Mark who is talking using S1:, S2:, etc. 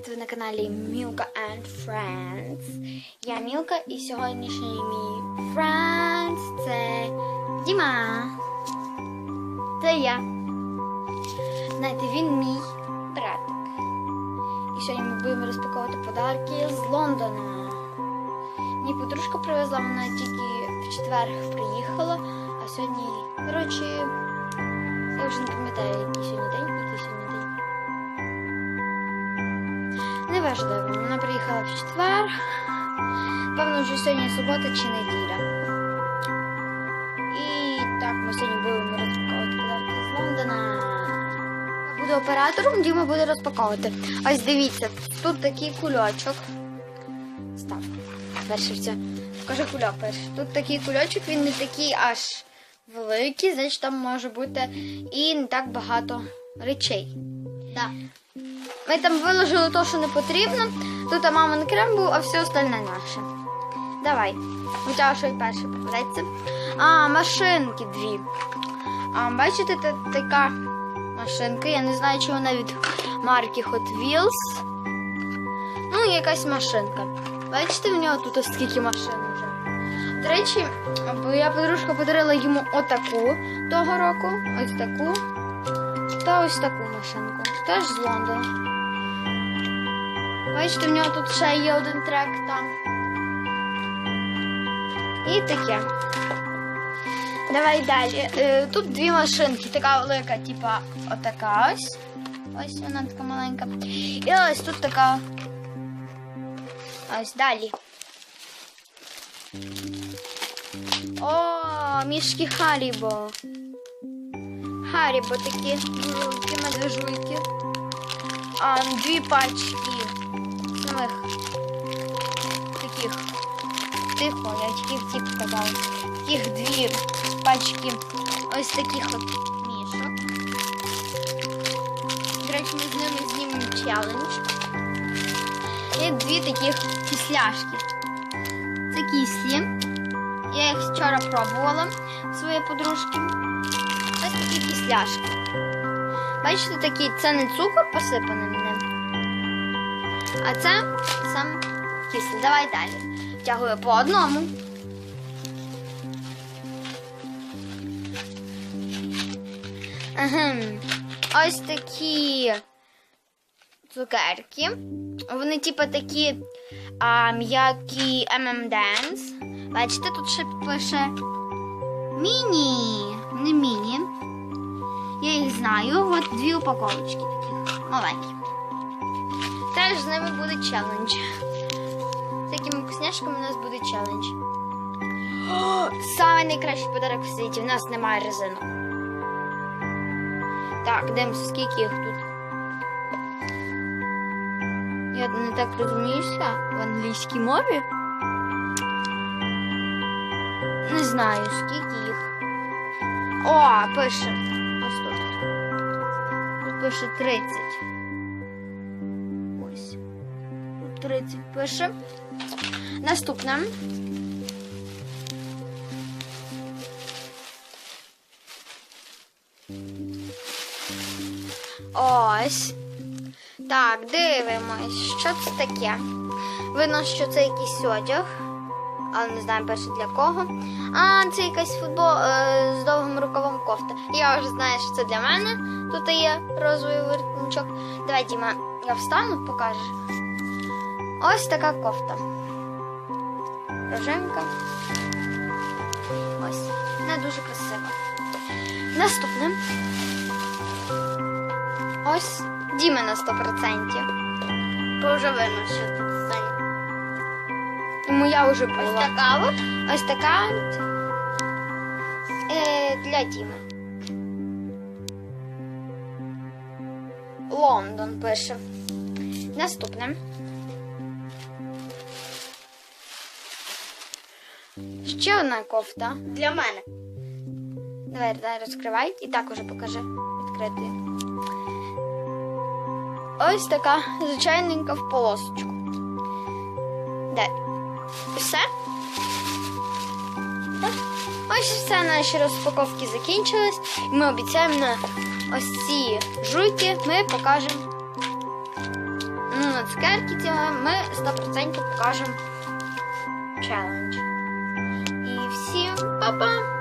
S1: привіт! На каналі Milka and Friends. Я Мілка і сьогоднішній мій friends це Діма. Це я. Знаєте, він мій братик. І сьогодні ми будемо розпаковувати подарки з Лондона. Мені подружка привезла, вона тільки в четвер приїхала, а сьогодні, коротше, я вже не пам'ятаю, який сьогодні день, який сьогодні день. Вона приїхала в четвер. Певно, вже сьогодні субота чи неділя. І так, ми сьогодні будемо розпаковувати з Лондона. Буду оператором, Діма буде розпаковувати. Ось дивіться, тут такий кульочок. Став. Перше все. Покажи кульок перший. Тут такий кульочок, він не такий аж великий, значить там може бути і не так багато речей.
S2: Да.
S1: Ми там виложили те, що не потрібно. Тут мамин крем був, а все остальне наше. Давай. У тебе що перше попадеться. А, машинки дві. А, бачите, та, така машинка. Я не знаю, чи вона від марки Hot Wheels. Ну, якась машинка. Бачите, в нього тут скільки машин вже. До речі, моя подружка подарила йому отаку того року. Ось таку. Та ось таку машинку. Теж з Лондона. Бачите, в нього тут ще є один трек там. І таке. Давай далі. Е, Тут дві машинки, така велика, типа отака ось. Ось вона така маленька. І ось тут така. Ось далі. О, мішки Харібо. Харібо такі великі медвежуйки. А, дві пачки самих таких тихо, я тільки в ті показала. Таких дві пачки ось таких от мішок. До речі, ми з ними знімемо челендж. І дві таких кисляшки. Це кислі. Я їх вчора пробувала своєї подружки. Ось такі кисляшки. Бачите, такі, це не цукор посипаний ним. А це сам кислий. Давай далі. Втягую по одному. Ага. Ось такі цукерки. Вони типу такі м'які M&M's. Бачите, тут ще пише міні. Не міні. Я їх знаю. От дві упаковочки таких маленькі. Теж з ними буде челендж. З такими вкусняшками у нас буде челендж. Саме найкращий подарок в світі. У нас немає резинок. Так, дивимося, скільки їх тут. Я не так розуміюся в англійській мові. Не знаю, скільки їх. О, пише. Ось тут. Пише 30. Ось. Тут 30 пише. Наступне. Ось. Так, дивимось, що це таке. Видно, що це якийсь одяг, але не знаю перше для кого. А, це якась футбол е, з довгим рукавом кофта. Я вже знаю, що це для мене. Тут є розовий воротничок. Давай, Діма, я встану, покажеш. Ось така кофта. Роженка. Ось. Не дуже красива. Наступне. Ось Діма на 100%.
S2: То вже видно,
S1: моя вже була.
S2: Ось така от.
S1: Ось така от, е, для Діми. Лондон пише. Наступне. Ще одна кофта.
S2: Для мене.
S1: Давай, давай розкривай і так уже покажи відкрити. Ось така звичайненька в полосочку. Де? Ось все наші розпаковки закінчились. І ми обіцяємо на ось ці жуйки ми покажемо. Ну, на цукерки ми 100% покажемо челендж. І всім па-па!